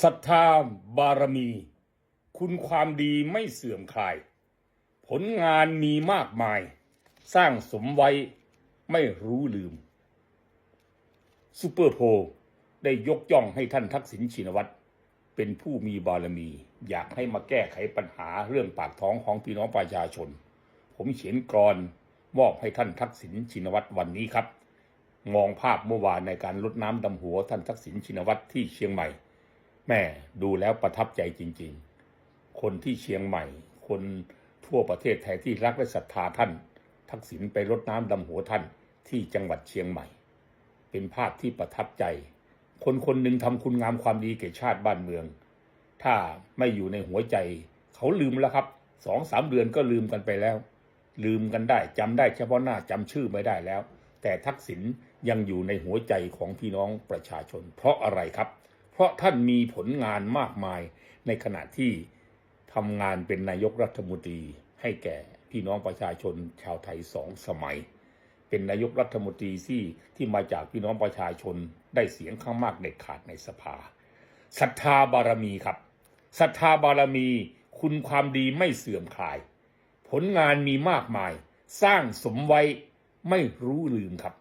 ศรัทธาบารมี คุณความดีไม่เสื่อมคลาย ผลงานมีมากมาย สร้างสมไว้ไม่รู้ลืมซูเปอร์โพลได้ยกย่องให้ท่านทักษิณชินวัตรเป็นผู้มีบารมี อยากให้มาแก้ไขปัญหาเรื่องปากท้องของพี่น้องประชาชน ผมเขียนกรอนมอบให้ท่านทักษิณชินวัตรวันนี้ครับ มองภาพเมื่อวานในการลดน้ำดำหัวท่านทักษิณชินวัตรที่เชียงใหม่ แม่ดูแล้วประทับใจจริง ๆ คนที่เชียงใหม่ คนทั่วประเทศไทยที่รักและศรัทธาท่าน ทักษิณไปรดน้ำดำหัวท่านที่จังหวัดเชียงใหม่ เป็นภาพที่ประทับใจ คนคนหนึ่งทำคุณงามความดีแก่ชาติบ้านเมือง ถ้าไม่อยู่ในหัวใจ เขาลืมแล้วครับสองสามเดือนก็ลืมกันไปแล้ว ลืมกันได้จำได้เฉพาะหน้าจำชื่อไม่ได้แล้ว แต่ทักษิณยังอยู่ในหัวใจของพี่น้องประชาชน เพราะอะไรครับ เพราะท่านมีผลงานมากมายในขณะที่ทำงานเป็นนายกรัฐมนตรีให้แก่พี่น้องประชาชนชาวไทยสองสมัย เป็นนายกรัฐมนตรีที่ที่มาจากพี่น้องประชาชนได้เสียงข้างมากเด็ดขาดในสภาศรัทธาบารมีครับศรัทธาบารมีคุณความดีไม่เสื่อมคลาย ผลงานมีมากมาย สร้างสมไว้ไม่รู้ลืมครับ